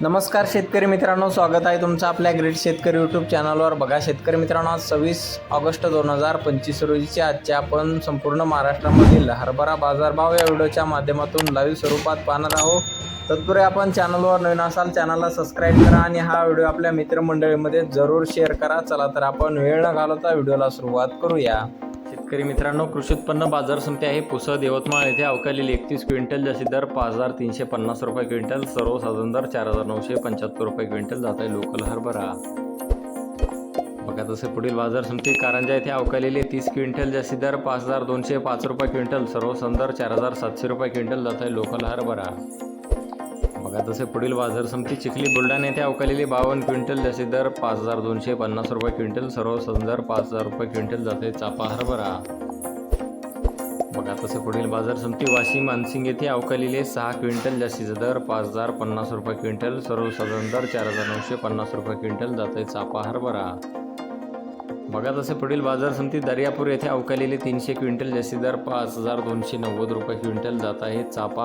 नमस्कार शेतकरी मित्रांनो स्वागत आहे तुमचं आपल्या ग्रेट शेतकरी यूट्यूब चॅनलवर बघा शेतकरी मित्रांनो आज सव्वीस ऑगस्ट दोन हजार पंचवीस रोजीचे आजचे आपण संपूर्ण महाराष्ट्रामधील हरभरा बाजारभाव या व्हिडिओच्या माध्यमातून लाईव्ह स्वरूपात पाहणार आहोत. तत्पूर्वी आपण चॅनलवर नवीन असाल चॅनलला सबस्क्राईब करा आणि हा व्हिडिओ आपल्या मित्रमंडळीमध्ये जरूर शेअर करा. चला तर आपण वेळ न घालवता व्हिडिओला सुरुवात करूया. शेतकरी मित्रांनो कृषी उत्पन्न बाजार समिती आहे पुसद यवतमाळ येथे अवकालेली एकतीस क्विंटल जास्तीत दर पाच हजार तीनशे पन्नास रुपये क्विंटल सर्वसाधारण दर चार हजार नऊशे पंच्याहत्तर रुपये क्विंटल जात आहे लोकल हरभरा. बघा तसे पुढील बाजार समिती कारंजा येथे अवकालेली तीस क्विंटल जास्तीत दर पाच हजार दोनशे पाच रुपये क्विंटल सर्वसाधारण दर चार हजार सातशे रुपये क्विंटल जात आहे लोकल हरभरा. बघा तसे पुढील बाजार समिती चिखली बुलढाणा येथे अवकालेली बावन्न क्विंटल जसे दर पाच हजार दोनशे पन्नास रुपये क्विंटल सर्व दर पाच हजार रुपये क्विंटल जाते चापा हरभरा बघा तसे पुढील बाजार समिती वाशिम मानसिंग येथे अवकालेले सहा क्विंटल जास्तीचा दर पाच हजार पन्नास रुपये क्विंटल सर्वसाधारण दर चार हजार नऊशे पन्नास रुपये क्विंटल जाते चापा हरभरा बघा तसे पुढील बाजार समिती दर्यापूर येथे अवकालेले तीनशे क्विंटल जास्ती दर पाच हजार दोनशे नव्वद रुपये क्विंटल जात आहे चापा